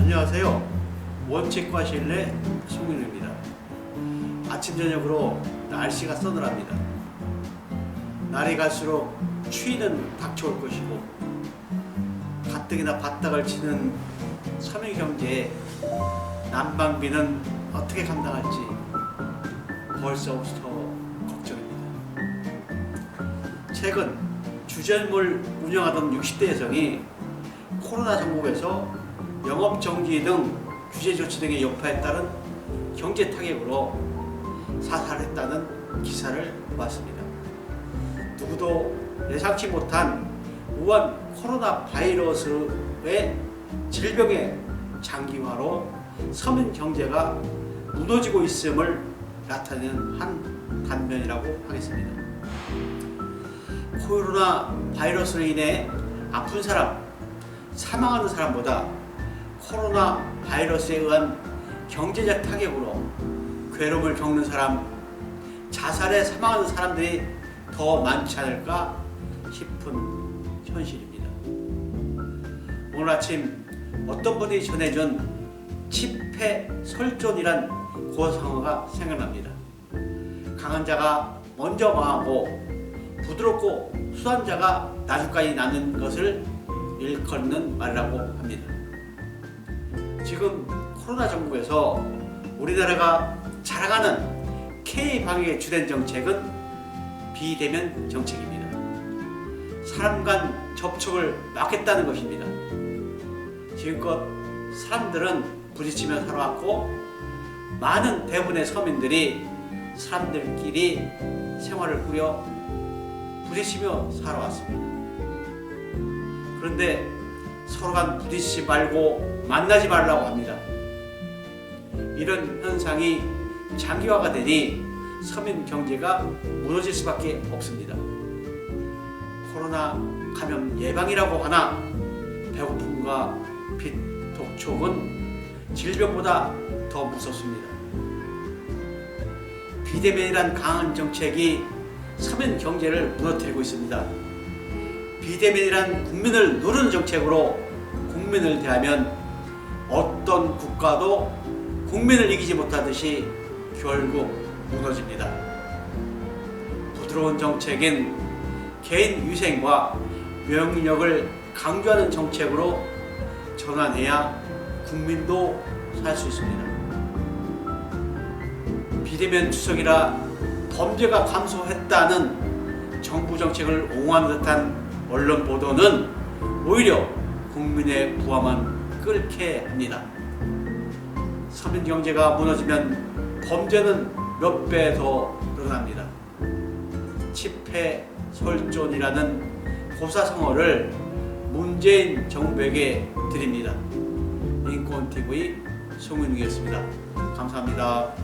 안녕하세요. 원칙과 신뢰 송민우입니다. 아침 저녁으로 날씨가 서늘합니다. 날이 갈수록 추위는 닥쳐올 것이고 가뜩이나 바닥을 치는 서민 경제에 난방비는 어떻게 감당할지 벌써부터 걱정입니다. 최근 주전물 운영하던 60대 여성이 코로나 정국에서 영업 정지 등 규제 조치 등의 여파에 따른 경제 타격으로 사살했다는 기사를 봤습니다. 누구도 예상치 못한 우한 코로나 바이러스의 질병의 장기화로 서민 경제가 무너지고 있음을 나타내는 한 단면이라고 하겠습니다. 코로나 바이러스로 인해 아픈 사람, 사망하는 사람보다 코로나 바이러스에 의한 경제적 타격으로 괴로움을 겪는 사람, 자살에 사망하는 사람들이 더 많지 않을까 싶은 현실입니다. 오늘 아침 어떤 분이 전해준 칩해설존이란 고상어가 생각납니다. 강한 자가 먼저 망하고 부드럽고 수한 자가 나중까지 나는 것을 일컫는 말이라고 합니다. 지금 코로나 정부에서 우리나라가 자랑하는 K 방역의 주된 정책은 비대면 정책입니다. 사람 간 접촉을 막겠다는 것입니다. 지금껏 사람들은 부딪히며 살아왔고 많은 대부분의 서민들이 사람들끼리 생활을 꾸려 부딪히며 살아왔습니다. 그런데 서로 간 부딪히지 말고 만나지 말라고 합니다. 이런 현상이 장기화가 되니 서민 경제가 무너질 수밖에 없습니다. 코로나 감염 예방이라고 하나 배고픔과 빚, 독촉은 질병보다 더 무섭습니다. 비대면이란 강한 정책이 서민 경제를 무너뜨리고 있습니다. 비대면이란 국민을 누르는 정책으로 국민을 대하면 어떤 국가도 국민을 이기지 못하듯이 결국 무너집니다. 부드러운 정책인 개인 위생과 명령을 강조하는 정책으로 전환해야 국민도 살 수 있습니다. 비대면 추석이라 범죄가 감소했다는 정부 정책을 옹호하는 듯한 언론 보도는 오히려 국민의 부함만 끓게 합니다. 서민 경제가 무너지면 범죄는 몇 배 더 늘어납니다. 칩해 설존이라는 고사성어를 문재인 정부에게 드립니다. 인권TV 송은이었습니다. 감사합니다.